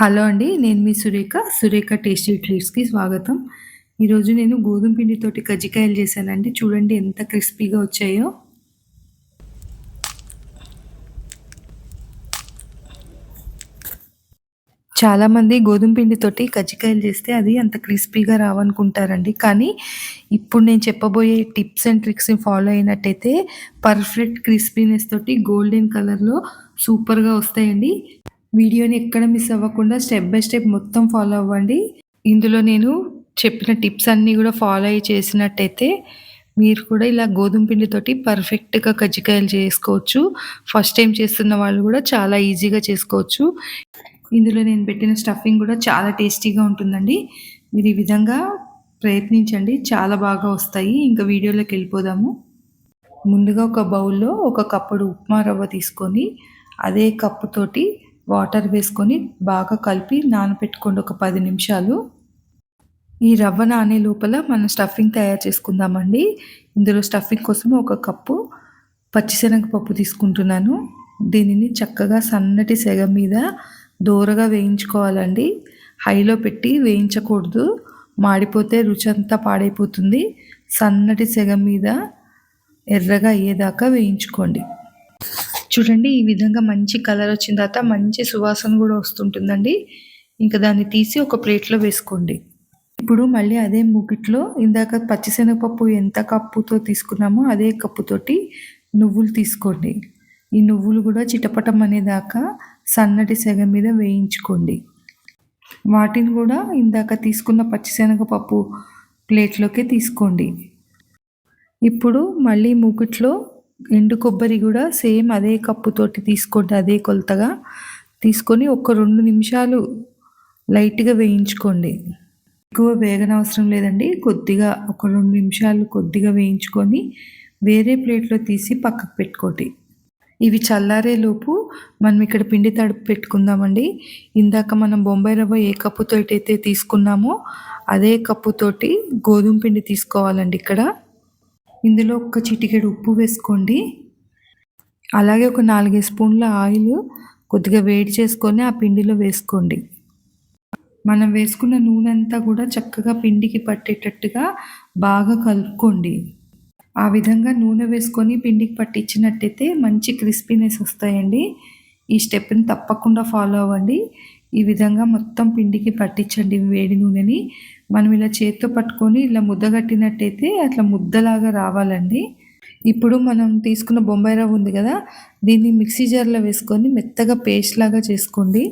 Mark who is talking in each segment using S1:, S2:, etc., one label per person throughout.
S1: Hello అండి నేను మీ సురేఖ సురేఖ టేస్టీ ట్రీట్స్కి స్వాగతం. ఈరోజు నేను గోధుమ పిండితోటి కజ్జికాయలు చేశానండి. చూడండి ఎంత క్రిస్పీగా వచ్చాయో. చాలామంది గోధుమ పిండితోటి కజ్జికాయలు చేస్తే అది అంత క్రిస్పీగా రావనుకుంటారండి. కానీ ఇప్పుడు నేను చెప్పబోయే టిప్స్ అండ్ ట్రిక్స్ని ఫాలో అయినట్టయితే పర్ఫెక్ట్ క్రిస్పీనెస్ తోటి గోల్డెన్ కలర్లో సూపర్గా వస్తాయండి. వీడియోని ఎక్కడ మిస్ అవ్వకుండా స్టెప్ బై స్టెప్ మొత్తం ఫాలో అవ్వండి. ఇందులో నేను చెప్పిన టిప్స్ అన్నీ కూడా ఫాలో అయ్యి చేసినట్టయితే మీరు కూడా ఇలా గోధుమ పిండితోటి పర్ఫెక్ట్గా కజ్జికాయలు చేసుకోవచ్చు. ఫస్ట్ టైం చేస్తున్న వాళ్ళు కూడా చాలా ఈజీగా చేసుకోవచ్చు. ఇందులో నేను పెట్టిన స్టఫింగ్ కూడా చాలా టేస్టీగా ఉంటుందండి. మీరు ఈ విధంగా ప్రయత్నించండి. చాలా బాగా వస్తాయి. ఇంకా వీడియోలోకి వెళ్ళిపోదాము. ముందుగా ఒక బౌల్లో ఒక కప్పుడు ఉప్మా రవ్వ తీసుకొని అదే కప్పుతోటి వాటర్ వేసుకొని బాగా కలిపి నానబెట్టుకోండి ఒక పది నిమిషాలు. ఈ రవ్వ నానే లోపల మనం స్టఫింగ్ తయారు చేసుకుందామండి. ఇందులో స్టఫింగ్ కోసం ఒక కప్పు పచ్చిశనగపప్పు తీసుకుంటున్నాను. దీనిని చక్కగా సన్నటి సెగ మీద దూరగా వేయించుకోవాలండి. హైలో పెట్టి వేయించకూడదు. మాడిపోతే రుచి అంతా పాడైపోతుంది. సన్నటి సెగ మీద ఎర్రగా అయ్యేదాకా వేయించుకోండి. చూడండి ఈ విధంగా మంచి కలర్ వచ్చిన తర్వాత మంచి సువాసన కూడా వస్తుంటుందండి. ఇంకా దాన్ని తీసి ఒక ప్లేట్లో వేసుకోండి. ఇప్పుడు మళ్ళీ అదే ముగిట్లో ఇందాక పచ్చిశనగపప్పు ఎంత కప్పుతో తీసుకున్నామో అదే కప్పుతోటి నువ్వులు తీసుకోండి. ఈ నువ్వులు కూడా చిటపటం అనేదాకా సన్నటి సెగ మీద వేయించుకోండి. వాటిని కూడా ఇందాక తీసుకున్న పచ్చిశనగపప్పు ప్లేట్లోకి తీసుకోండి. ఇప్పుడు మళ్ళీ మూకిట్లో ఎండు కొబ్బరి కూడా సేమ్ అదే కప్పుతోటి తీసుకోండి అదే కొలతగా. తీసుకొని ఒక రెండు నిమిషాలు లైట్గా వేయించుకోండి. ఎక్కువ వేగనవసరం లేదండి. కొద్దిగా ఒక రెండు నిమిషాలు కొద్దిగా వేయించుకొని వేరే ప్లేట్లో తీసి పక్కకు పెట్టుకోండి. ఇవి చల్లారేలోపు మనం ఇక్కడ పిండి తడుపు పెట్టుకుందామండి. ఇందాక మనం బొంబాయి రవ్వ ఏ కప్పుతో అయితే తీసుకున్నామో అదే కప్పుతోటి గోధుమ పిండి తీసుకోవాలండి ఇక్కడ. ఇందులో ఒక చిటికెడు ఉప్పు వేసుకోండి. అలాగే ఒక నాలుగైదు స్పూన్ల ఆయిల్ కొద్దిగా వేడి చేసుకొని ఆ పిండిలో వేసుకోండి. మనం వేసుకున్న నూనె అంతా కూడా చక్కగా పిండికి పట్టేటట్టుగా బాగా కలుపుకోండి. ఆ విధంగా నూనె వేసుకొని పిండికి పట్టించినట్టయితే మంచి క్రిస్పీనెస్ వస్తాయండి. ఈ స్టెప్ని తప్పకుండా ఫాలో అవ్వండి. ఈ విధంగా మొత్తం పిండికి పట్టించండి వేడి నూనెని. మనం ఇలా చేత్తో పట్టుకొని ఇలా ముద్దగట్టినట్టయితే అట్లా ముద్దలాగా రావాలండి. ఇప్పుడు మనం తీసుకున్న బొంబాయి రవ్వ ఉంది కదా దీన్ని మిక్సీ జార్లో వేసుకొని మెత్తగా పేస్ట్ లాగా చేసుకోండి.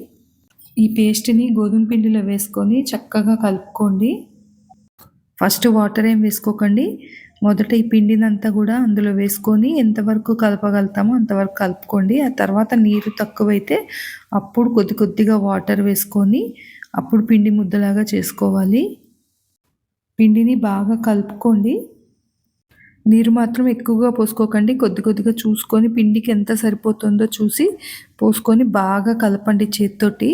S1: ఈ పేస్ట్ని గోధుమ పిండిలో వేసుకొని చక్కగా కలుపుకోండి. ఫస్ట్ వాటర్ ఏం వేసుకోకండి మొదట ఈ పిండినంతా కూడా అందులో వేసుకొని ఎంతవరకు కలపగలుగుతామో అంతవరకు కలుపుకోండి. ఆ తర్వాత నీరు తక్కువైతే అప్పుడు కొద్ది కొద్దిగా వాటర్ వేసుకొని అప్పుడు పిండి ముద్దలాగా చేసుకోవాలి. పిండిని బాగా కలుపుకోండి. నీరు మాత్రం ఎక్కువగా పోసుకోకండి. కొద్ది కొద్దిగా చూసుకొని పిండికి ఎంత సరిపోతుందో చూసి పోసుకొని బాగా కలపండి చేత్తోటి.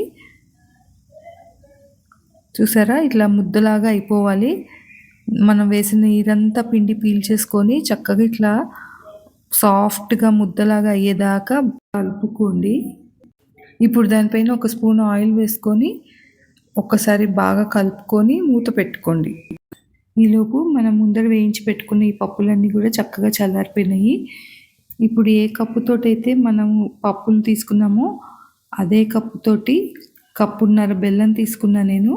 S1: చూసారా? ఇట్లా ముద్దలాగా అయిపోవాలి. మనం వేసిన నీరంతా పిండి పీల్చేసుకొని చక్కగా ఇట్లా సాఫ్ట్గా ముద్దలాగా అయ్యేదాకా కలుపుకోండి. ఇప్పుడు దానిపైన ఒక స్పూన్ ఆయిల్ వేసుకొని ఒక్కసారి బాగా కలుపుకొని మూత పెట్టుకోండి. ఈలోపు మనం ముందర వేయించి పెట్టుకున్న ఈ పప్పులన్నీ కూడా చక్కగా చల్లారిపోయినాయి. ఇప్పుడు ఏ కప్పుతోటైతే మనం పప్పులు తీసుకున్నామో అదే కప్పుతోటి కప్పున్నర బెల్లం తీసుకున్నా నేను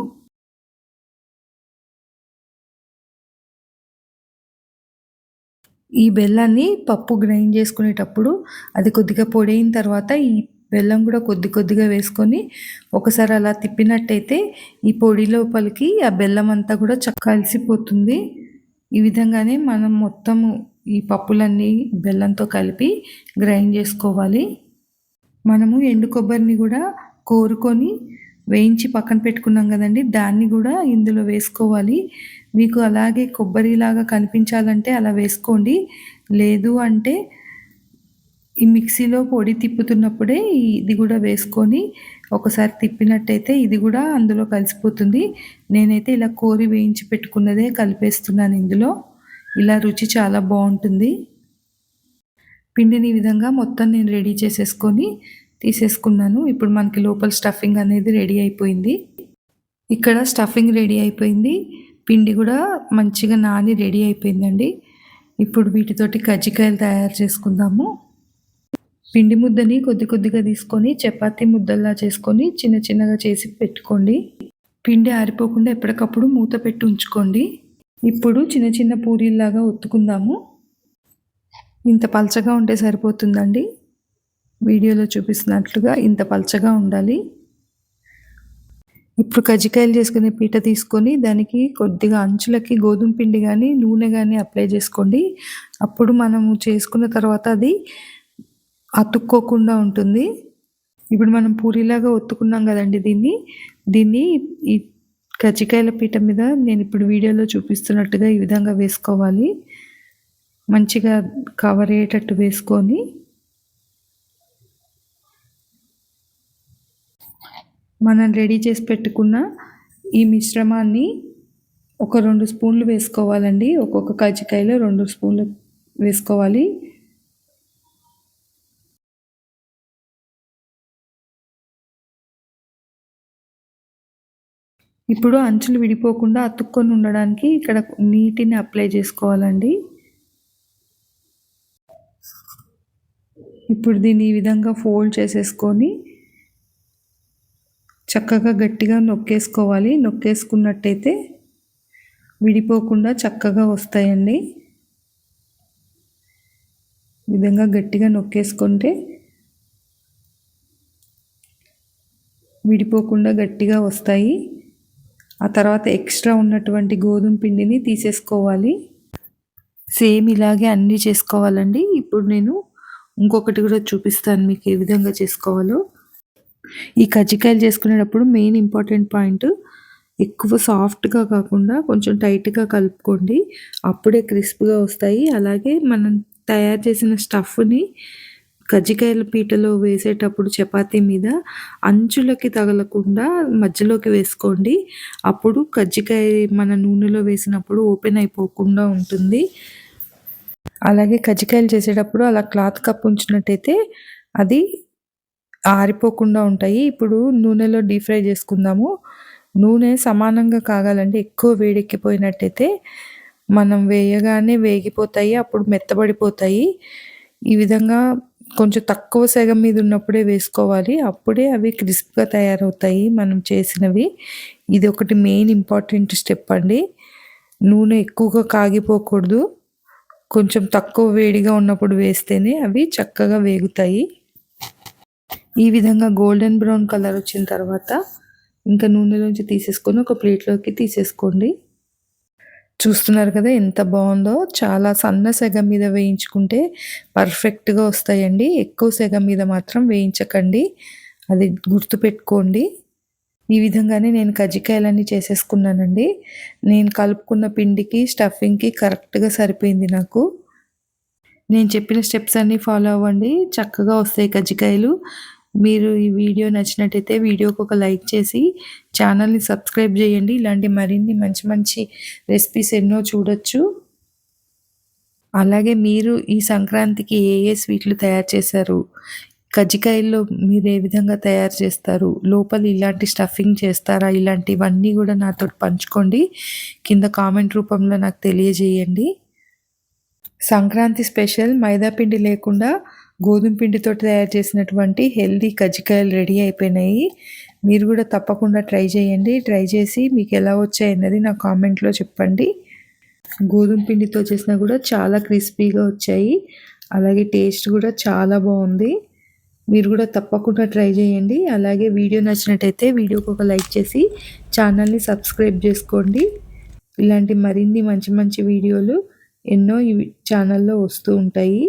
S1: ఈ బెల్లాన్ని పప్పు గ్రైండ్ చేసుకునేటప్పుడు అది కొద్దిగా పొడైన తర్వాత ఈ బెల్లం కూడా కొద్ది కొద్దిగా వేసుకొని ఒకసారి అలా తిప్పినట్టయితే ఈ పొడి లోపలికి ఆ బెల్లం అంతా కూడా చక్క కలిసిపోతుంది. ఈ విధంగానే మనం మొత్తము ఈ పప్పులన్నీ బెల్లంతో కలిపి గ్రైండ్ చేసుకోవాలి. మనము ఎండు కొబ్బరిని కూడా కోరుకొని వేయించి పక్కన పెట్టుకున్నాం కదండి దాన్ని కూడా ఇందులో వేసుకోవాలి. మీకు అలాగే కొబ్బరిలాగా కనిపించాలంటే అలా వేసుకోండి. లేదు అంటే ఈ మిక్సీలో పొడి తిప్పుతున్నప్పుడే ఇది కూడా వేసుకొని ఒకసారి తిప్పినట్టయితే ఇది కూడా అందులో కలిసిపోతుంది. నేనైతే ఇలా కోరి వేయించి పెట్టుకున్నదే కలిపేస్తున్నాను ఇందులో. ఇలా రుచి చాలా బాగుంటుంది. పిండిని ఈ విధంగా మొత్తం నేను రెడీ చేసేసుకొని తీసేసుకున్నాను. ఇప్పుడు మనకి లోపల స్టఫింగ్ అనేది రెడీ అయిపోయింది. ఇక్కడ స్టఫింగ్ రెడీ అయిపోయింది. పిండి కూడా మంచిగా నాని రెడీ అయిపోయిందండి. ఇప్పుడు వీటితోటి కజ్జికాయలు తయారు చేసుకుందాము. పిండి ముద్దని కొద్ది కొద్దిగా తీసుకొని చపాతీ ముద్దల్లా చేసుకొని చిన్న చిన్నగా చేసి పెట్టుకోండి. పిండి ఆరిపోకుండా ఎప్పటికప్పుడు మూత పెట్టి ఉంచుకోండి. ఇప్పుడు చిన్న చిన్న పూరీల్లాగా ఒత్తుకుందాము. ఇంత పలచగా ఉంటే సరిపోతుందండి. వీడియోలో చూపిస్తున్నట్లుగా ఇంత పలచగా ఉండాలి. ఇప్పుడు కజ్జికాయలు చేసుకునే పీట తీసుకొని దానికి కొద్దిగా అంచులకి గోధుమ పిండి కానీ నూనె కానీ అప్లై చేసుకోండి. అప్పుడు మనము చేసుకున్న తర్వాత అది అతుక్కోకుండా ఉంటుంది. ఇప్పుడు మనం పూరిలాగా ఒత్తుకున్నాం కదండి దీన్ని. దీన్ని ఈ కజ్జికాయల పీట మీద నేను ఇప్పుడు వీడియోలో చూపిస్తున్నట్టుగా ఈ విధంగా వేసుకోవాలి. మంచిగా కవర్ అయ్యేటట్టు వేసుకొని మనం రెడీ చేసి పెట్టుకున్న ఈ మిశ్రమాన్ని ఒక రెండు స్పూన్లు వేసుకోవాలండి. ఒక్కొక్క కజ్జికాయలో రెండు స్పూన్లు వేసుకోవాలి. ఇప్పుడు అంచులు విడిపోకుండా అతుక్కొని ఉండడానికి ఇక్కడ నీటిని అప్లై చేసుకోవాలండి. ఇప్పుడు దీన్ని ఈ విధంగా ఫోల్డ్ చేసేసుకొని చక్కగా గట్టిగా నొక్కేసుకోవాలి. నొక్కేసుకున్నట్టయితే విడిపోకుండా చక్కగా వస్తాయండి. విధంగా గట్టిగా నొక్కేసుకుంటే విడిపోకుండా గట్టిగా వస్తాయి. ఆ తర్వాత ఎక్స్ట్రా ఉన్నటువంటి గోధుమ పిండిని తీసేసుకోవాలి. సేమ్ ఇలాగే అన్నీ చేసుకోవాలండి. ఇప్పుడు నేను ఇంకొకటి కూడా చూపిస్తాను మీకు ఏ విధంగా చేసుకోవాలో. ఈ కజ్జికాయలు చేసుకునేటప్పుడు మెయిన్ ఇంపార్టెంట్ పాయింట్ ఎక్కువ సాఫ్ట్గా కాకుండా కొంచెం టైట్గా కలుపుకోండి. అప్పుడే క్రిస్ప్గా వస్తాయి. అలాగే మనం తయారు చేసిన స్టఫ్ని కజ్జికాయల పీటలో వేసేటప్పుడు చపాతీ మీద అంచులకి తగలకుండా మధ్యలోకి వేసుకోండి. అప్పుడు కజ్జికాయ మన నూనెలో వేసినప్పుడు ఓపెన్ అయిపోకుండా ఉంటుంది. అలాగే కజ్జికాయలు చేసేటప్పుడు అలా క్లాత్ కప్ ఉంచినట్టయితే అది ఆరిపోకుండా ఉంటాయి. ఇప్పుడు నూనెలో డీప్ ఫ్రై చేసుకుందాము. నూనె సమానంగా కాగాలంటే ఎక్కువ వేడెక్కిపోయినట్టయితే మనం వేయగానే వేగిపోతాయి అప్పుడు మెత్తబడిపోతాయి. ఈ విధంగా కొంచెం తక్కువ సెగం మీద ఉన్నప్పుడే వేసుకోవాలి. అప్పుడే అవి క్రిస్ప్గా తయారవుతాయి మనం చేసినవి. ఇది ఒకటి మెయిన్ ఇంపార్టెంట్ స్టెప్ అండి. నూనె ఎక్కువగా కాగిపోకూడదు. కొంచెం తక్కువ వేడిగా ఉన్నప్పుడు వేస్తేనే అవి చక్కగా వేగుతాయి. ఈ విధంగా గోల్డెన్ బ్రౌన్ కలర్ వచ్చిన తర్వాత ఇంకా నూనెలోంచి తీసేసుకొని ఒక ప్లేట్లోకి తీసేసుకోండి. చూస్తున్నారు కదా ఎంత బాగుందో? చాలా సన్న సెగ మీద వేయించుకుంటే పర్ఫెక్ట్గా వస్తాయండి. ఎక్కువ సెగ మీద మాత్రం వేయించకండి. అది గుర్తుపెట్టుకోండి ఈ విధంగానే నేను కజ్జికాయలన్నీ చేసేసుకున్నానండి. నేను కలుపుకున్న పిండికి స్టఫింగ్కి కరెక్ట్గా సరిపోయింది నాకు. నేను చెప్పిన స్టెప్స్ అన్నీ ఫాలో అవ్వండి. చక్కగా వస్తాయి కజ్జికాయలు. మీరు ఈ వీడియో నచ్చినట్టయితే వీడియోకి ఒక లైక్ చేసి ఛానల్ని సబ్స్క్రైబ్ చేయండి. ఇలాంటి మరిన్ని మంచి మంచి రెసిపీస్ ఎన్నో చూడొచ్చు. అలాగే మీరు ఈ సంక్రాంతికి ఏ ఏ స్వీట్లు తయారు చేశారు? కజ్జికాయల్లో మీరు ఏ విధంగా తయారు చేస్తారు? లోపల ఇలాంటి స్టఫింగ్ చేస్తారా? ఇలాంటివన్నీ కూడా నాతో పంచుకోండి. కింద కామెంట్ రూపంలో నాకు తెలియజేయండి. సంక్రాంతి స్పెషల్ మైదాపిండి లేకుండా గోధుమ పిండితో తయారు చేసినటువంటి హెల్దీ కజ్జికాయలు రెడీ అయిపోయినాయి. మీరు కూడా తప్పకుండా ట్రై చేయండి. ట్రై చేసి మీకు ఎలా వచ్చాయన్నది నా కామెంట్లో చెప్పండి. గోధుమ పిండితో చేసినా కూడా చాలా క్రిస్పీగా వచ్చాయి. అలాగే టేస్ట్ కూడా చాలా బాగుంది. మీరు కూడా తప్పకుండా ట్రై చేయండి. అలాగే వీడియో నచ్చినట్టయితే వీడియోకి ఒక లైక్ చేసి ఛానల్ని సబ్స్క్రైబ్ చేసుకోండి. ఇలాంటి మరిన్ని మంచి మంచి వీడియోలు ఎన్నో ఈ ఛానల్లో వస్తూ ఉంటాయి.